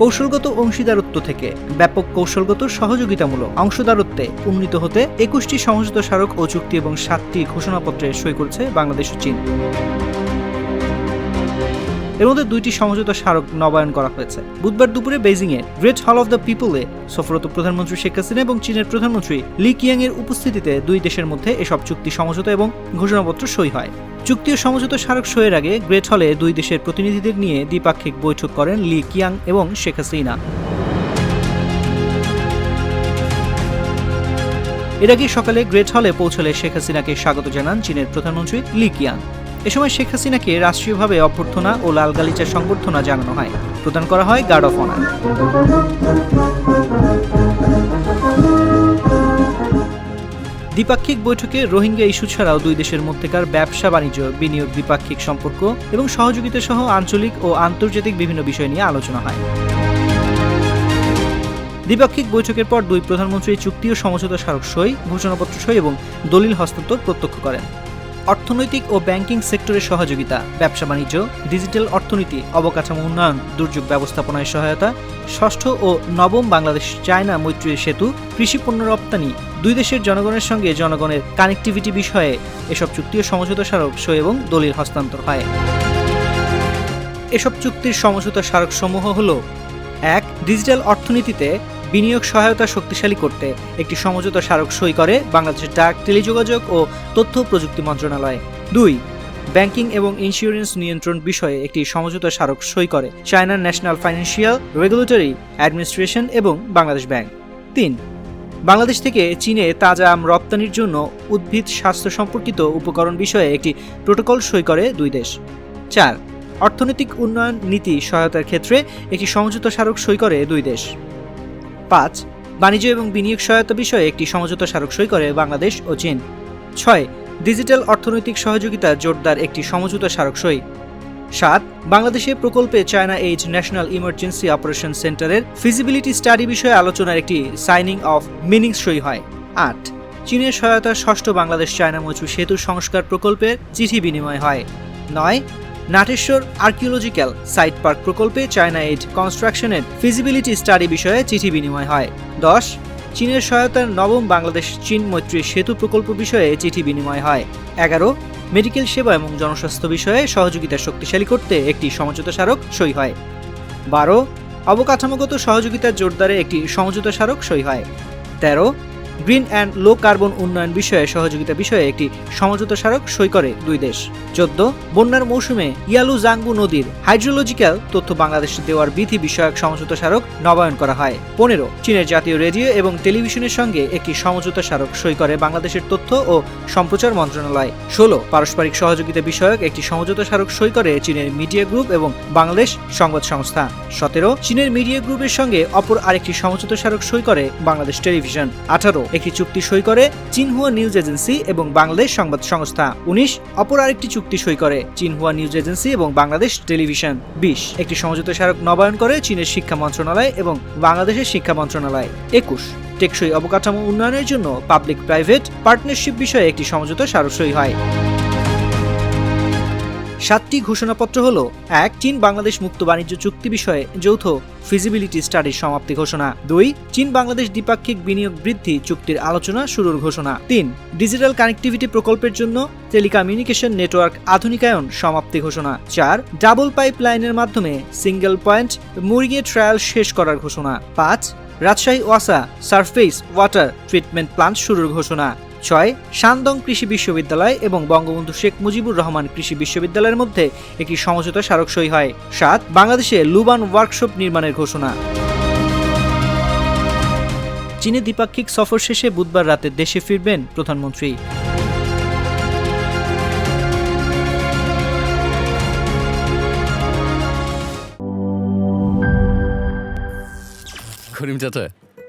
কৌশলগত অংশীদারত্ব থেকে ব্যাপক কৌশলগত সহযোগিতামূলক অংশদারত্বে উন্নীত হতে একুশটি সমঝোতা স্মারক ও চুক্তি এবং সাতটি ঘোষণাপত্রে সই করেছে বাংলাদেশ ও চীন। এর মধ্যে দুইটি সমঝোতা স্মারক নবায়ন করা হয়েছে। বুধবার দুপুরে বেজিংয়ে গ্রেট হল অফ দ্য পিপলে সফরত প্রধানমন্ত্রী শেখ হাসিনা এবং চীনের প্রধানমন্ত্রী লি কিয়াং এর উপস্থিতিতে দুই দেশের মধ্যে এসব চুক্তি সমঝোতা এবং ঘোষণাপত্র সই হয়। চুক্তি ও সমঝোতা স্মারক সইয়ের আগে গ্রেট হলে দুই দেশের প্রতিনিধিদের নিয়ে দ্বিপাক্ষিক বৈঠক করেন লি কিয়াং এবং শেখ হাসিনা। এর আগে সকালে গ্রেট হলে পৌঁছলে শেখ হাসিনাকে স্বাগত জানান চীনের প্রধানমন্ত্রী লি কিয়াং। এ সময় শেখ হাসিনাকে রাষ্ট্রীয়ভাবে অভ্যর্থনা ও লাল গালিচার সংবর্ধনা জানানো হয়। প্রদান করা হয় গার্ড অফ অনার। দ্বিপাক্ষিক বৈঠকে রোহিঙ্গা ইস্যু ছাড়াও দুই দেশের মধ্যেকার ব্যবসা বাণিজ্য, বিনিয়োগ দ্বিপাক্ষিক সম্পর্ক এবং সহযোগিতা সহ আঞ্চলিক ও আন্তর্জাতিক বিভিন্ন বিষয় নিয়ে আলোচনা হয়। দ্বিপাক্ষিক বৈঠকের পর দুই প্রধানমন্ত্রী চুক্তি ও সমঝোতা স্মারক সই, ঘোষণাপত্র সই এবং দলিল হস্তান্তর প্রত্যক্ষ করেন। অর্থনৈতিক ও ব্যাংকিং সেক্টরের সহযোগিতা, ব্যবসা বাণিজ্য, ডিজিটাল অর্থনীতি, অবকাঠামো উন্নয়ন, দুর্যোগ ব্যবস্থাপনায় সহায়তা, ষষ্ঠ ও নবম বাংলাদেশ চায়না মৈত্রী সেতু, কৃষি পণ্য রপ্তানি, দুই দেশের জনগণের সঙ্গে জনগণের কানেক্টিভিটি বিষয়ে এসব চুক্তি ও সমঝোতা স্মারক সই এবং দলিল হস্তান্তর হয়। এসব চুক্তির সমঝোতা স্মারকসমূহ হল, এক, ডিজিটাল অর্থনীতিতে বিনিয়োগ সহায়তা শক্তিশালী করতে একটি সমঝোতা স্মারক সই করে বাংলাদেশের ডাক, টেলিযোগাযোগ ও তথ্য প্রযুক্তি মন্ত্রণালয়। দুই, ব্যাংকিং এবং ইন্স্যুরেন্স নিয়ন্ত্রণ বিষয়ে একটি সমঝোতা স্মারক সই করে চায়নার ন্যাশনাল ফাইন্যান্সিয়াল রেগুলেটরি অ্যাডমিনিস্ট্রেশন এবং বাংলাদেশ ব্যাংক। তিন, বাংলাদেশ থেকে চীনে তাজা আম রপ্তানির জন্য উদ্ভিদ স্বাস্থ্য সম্পর্কিত উপকরণ বিষয়ে একটি প্রোটোকল সই করে দুই দেশ। চার, অর্থনৈতিক উন্নয়ন নীতি সহায়তার ক্ষেত্রে একটি সমঝোতা স্মারক সই করে দুই দেশ। পাঁচ, বাণিজ্য এবং বিনিয়োগ সহায়তা বিষয়ে একটি সমঝোতা স্মারক সই করে বাংলাদেশ ও চীন। ছয়, ডিজিটাল অর্থনৈতিক সহযোগিতা জোরদার একটি সমঝোতা স্মারক সই। সাত, বাংলাদেশে প্রকল্পে China aid national emergency operation সেন্টারের ফিজিবিলিটি স্টাডি বিষয়ে আলোচনার একটি সাইনিং অফ মিনিং সই হয়। আট, চীনের সহায়তা ষষ্ঠ বাংলাদেশ চায়না মৈত্রী সেতু সংস্কার প্রকল্পের চিঠি বিনিময় হয়। নয় নাটেশ্বর আর্কিওলজিক্যাল সাইট পার্ক প্রকল্পে চায়না এইড কনস্ট্রাকশনের ফিজিবিলিটি স্টাডি বিষয়ে চিঠি বিনিময় হয়। দশ, চীনের সহায়তার নবম বাংলাদেশ চীন মৈত্রী সেতু প্রকল্প বিষয়ে চিঠি বিনিময় হয়। এগারো, মেডিকেল সেবা এবং জনস্বাস্থ্য বিষয়ে সহযোগিতা শক্তিশালী করতে একটি সমঝোতা স্মারক সই হয়। বারো, অবকাঠামোগত সহযোগিতা জোরদারে একটি সমঝোতা স্মারক সই হয়। তেরো গ্রিন অ্যান্ড লো কার্বন উন্নয়ন বিষয়ে সহযোগিতা বিষয়ে একটি সমঝোতা স্মারক সই করে দুই দেশ। চোদ্দ, বন্যার মৌসুমে ইয়ালু জাঙ্গু নদীর হাইড্রোলজিক্যাল তথ্য বাংলাদেশ দেওয়ার বিধি বিষয়ক সমঝোতা স্মারক নবায়ন করা হয়। পনেরো, চীনের জাতীয় রেডিও এবং টেলিভিশনের সঙ্গে একটি সমঝোতা স্মারক সই করে বাংলাদেশের তথ্য ও সম্প্রচার মন্ত্রণালয়। ষোলো, পারস্পরিক সহযোগিতা বিষয়ক একটি সমঝোতা স্মারক সই করে চীনের মিডিয়া গ্রুপ এবং বাংলাদেশ সংবাদ সংস্থা। সতেরো, চীনের মিডিয়া গ্রুপের সঙ্গে অপর আরেকটি সমঝোতা স্মারক সই করে বাংলাদেশ টেলিভিশন। আঠারো একটি চুক্তি সই করে চিনহুয়া নিউজ এজেন্সি এবং বাংলাদেশ সংবাদ সংস্থা। উনিশ, অপর আরেকটি চুক্তি সই করে চিনহুয়া নিউজ এজেন্সি এবং বাংলাদেশ টেলিভিশন। বিশ, একটি সমঝোতা স্মারক নবায়ন করে চীনের শিক্ষা মন্ত্রণালয় এবং বাংলাদেশের শিক্ষা মন্ত্রণালয়। একুশ, টেকসই অবকাঠামো উন্নয়নের জন্য পাবলিক প্রাইভেট পার্টনারশিপ বিষয়ে একটি সমঝোতা স্মারক সই হয়। সাতটি ঘোষণাপত্র হল, এক, চীন বাংলাদেশ মুক্ত বাণিজ্য চুক্তি বিষয়ে, যৌথ ফিজিবিলিটি স্টাডির সমাপ্তি ঘোষণা। দুই, চীন বাংলাদেশ দ্বিপাক্ষিক বিনিয়োগ বৃদ্ধি চুক্তির আলোচনা শুরুর ঘোষণা। তিন ডিজিটাল কানেক্টিভিটি প্রকল্পের জন্য টেলিকমিউনিকেশন নেটওয়ার্ক আধুনিকায়ন সমাপ্তি ঘোষণা। চার ডাবল পাইপ লাইনের মাধ্যমে সিঙ্গেল পয়েন্ট মুরগি ট্রায়াল শেষ করার ঘোষণা। পাঁচ রাজশাহী ওয়াসা সারফেস ওয়াটার ট্রিটমেন্ট প্লান্ট শুরুর ঘোষণা। ছয় শানদং কৃষি বিশ্ববিদ্যালয় এবং বঙ্গবন্ধু শেখ মুজিবুর রহমান কৃষি বিশ্ববিদ্যালয়ের মধ্যে একটি সমঝোতা স্মারক সই হয়। সাত, বাংলাদেশে লুবান ওয়ার্কশপ নির্মাণের ঘোষণা। চীনে দ্বিপাক্ষিক সফর শেষে বুধবার রাতে দেশে ফিরবেন প্রধানমন্ত্রী। করিম চাচা